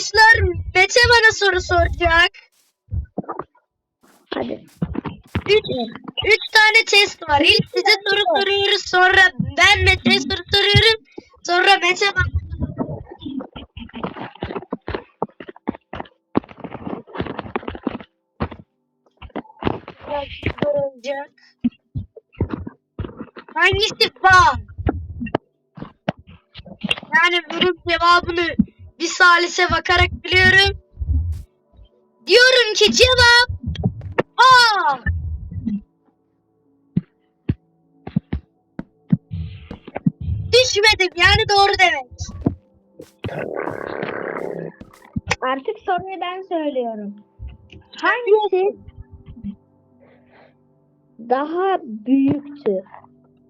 Arkadaşlar Mete bana soru soracak. Hadi. Üç, üç tane test var. İlk size soru soruyoruz. Sonra ben Mete'ye soru soruyorum. Sonra Mete bana soracak. Hangisi Van? Yani bunun cevabını bir salise bakarak biliyorum. Diyorum ki cevap A. Düşmedim yani doğru demek. Artık soruyu ben söylüyorum. Hangisi daha büyüktür?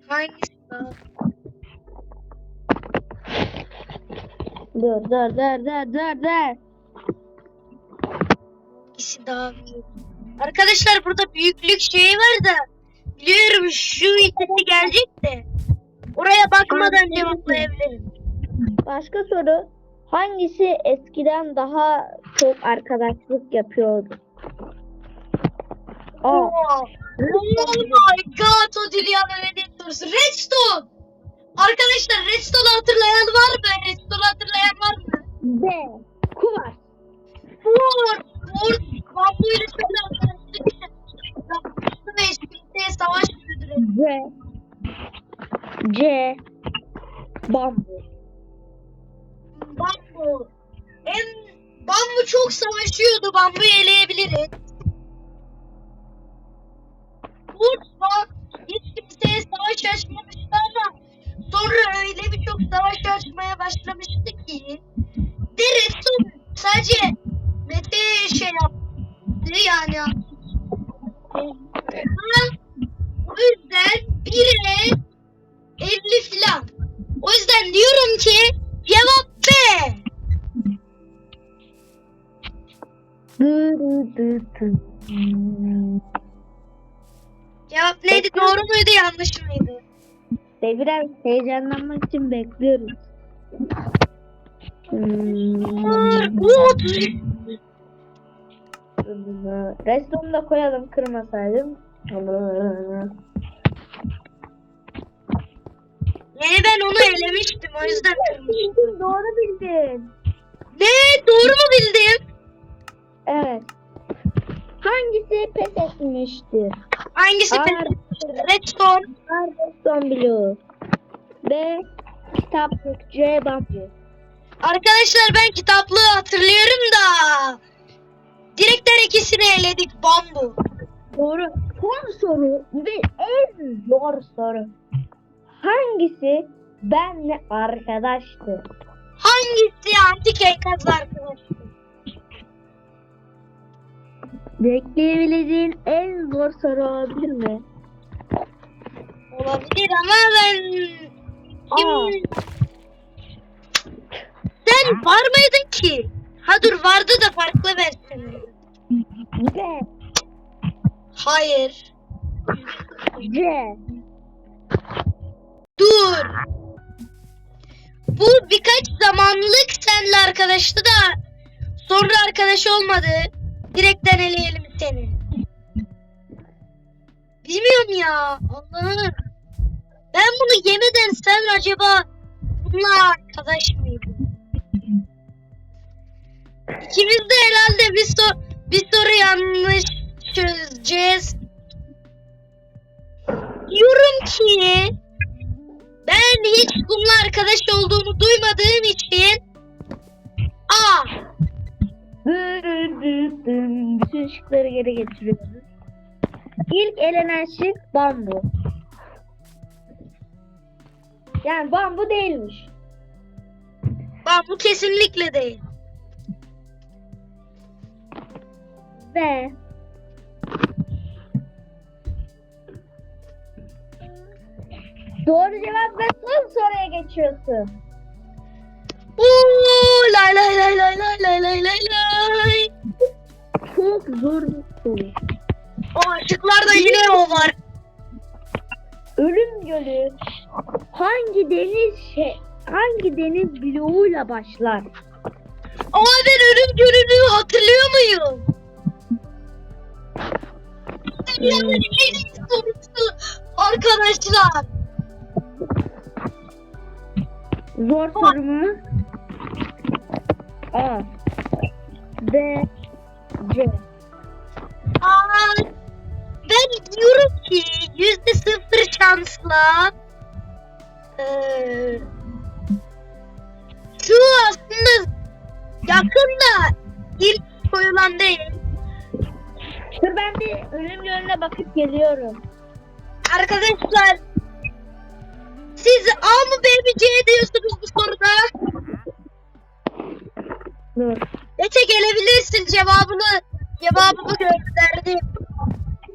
Hangisi daha? Dur dur dur dur dur dur. Hangisi daha büyük? Arkadaşlar burada büyüklük şeyi var da biliyorum şu ikisi gelecek de oraya bakmadan cevaplayabilirim. Başka soru. Hangisi eskiden daha çok arkadaşlık yapıyordu? Oh, oh my god o Dilyana ne sorusu. Redstone. Arkadaşlar Redstone'u hatırlayan var mı? Redstone'u hatırlayan var mı? B. Kuvars. Ford. Ford. Bambuyla şöyle arkadaşlık yapmıştı ve eskilikte savaş müdürü. C. C. Bambu. Bambu. En Bambu çok savaşıyordu. Bambuyu eleyebiliriz. yani. O yüzden bire 50 filan. O yüzden diyorum ki cevap B. Cevap neydi? Doğru muydu, yanlış mıydı? Devir abi heyecanlanmak için bekliyoruz. Hmm. Dur, Redstone'u da koyalım kırmasaydım. Yani ben onu elemiştim o yüzden kırmıştım. Doğru bildin. Ne? Doğru mu bildin? Evet. Hangisi pes etmiştir? Hangisi A, pes etmiştir? Redstone. A, Redstone Blue. B. Kitaplık. C. Bumpy. Arkadaşlar ben kitaplığı hatırlıyorum da. Direkten ikisini eledik bambu. Doğru. Son soru ve en zor soru. Hangisi benle arkadaştı? Hangisi antik enkaz arkadaşlar? Bekleyebileceğin en zor soru olabilir mi? Olabilir ama ben... Kim... Sen var mıydın ki? Ha dur vardı da farklı versiyonu. B. Hayır. C. Dur. Bu birkaç zamanlık seninle arkadaştı da sonra arkadaş olmadı. Direkten eleyelim seni. Bilmiyorum ya. Allah'ım. Ben bunu yemeden sen acaba bununla arkadaş mıydın? İkimiz de herhalde bir, so bir soru yanlış çözeceğiz. Diyorum ki ben hiç bununla arkadaş olduğunu duymadığım için A. Bütün şıkları geri getiriyoruz. İlk elenen şık bambu. Yani bambu değilmiş. Bak bu kesinlikle değil. Ve Doğru cevap ve son soruya geçiyorsun. Oo, lay lay lay lay lay lay lay lay lay. Çok zor bir soru. O açıklarda yine o var. Ölüm Gölü hangi deniz şey hangi deniz bloğuyla başlar? Ama ben hatırlıyor muyum? Dünyanın en iyi sorusu arkadaşlar. Zor soru mu? A. B. C. Aa, ben diyorum ki yüzde sıfır şansla eee, şu aslında yakında ilk koyulan değil. Dur ben bir ölüm yoluna bakıp geliyorum. Arkadaşlar siz A mı B mi C diyorsunuz bu soruda? Dur. Ete gelebilirsin cevabını cevabımı gönderdim.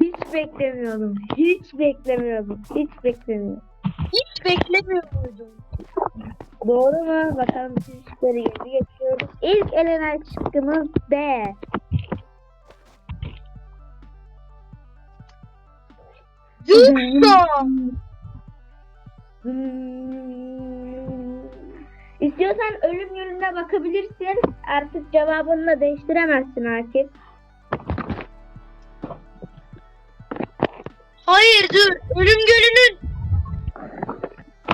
Hiç beklemiyordum. Hiç beklemiyordum. Hiç beklemiyordum. Hiç beklemiyor muydum? Doğru mu? Bakalım şıkları geri geçiyoruz. İlk elenen şıkkımız B. Hmm. İstiyorsan ölüm yoluna bakabilirsin. Artık cevabını da değiştiremezsin Akif. Hayır dur. Ölüm Gölü'nün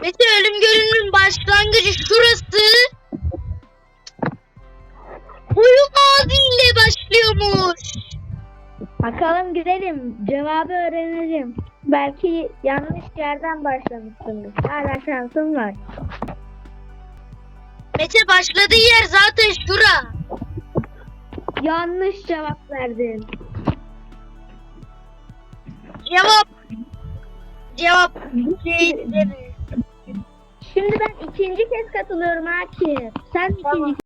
Mete Ölüm Gölü'nün başlangıcı şurası. Boyu mavi ile başlıyormuş. Bakalım gidelim. Cevabı öğrenelim. Belki yanlış yerden başlamışsındır. Hala şansın var. Mete başladığı yer zaten şura. Yanlış cevap verdin. Cevap Cevap şey. Şimdi ben ikinci kez katılıyorum Akif. Sen Tamam. ikinci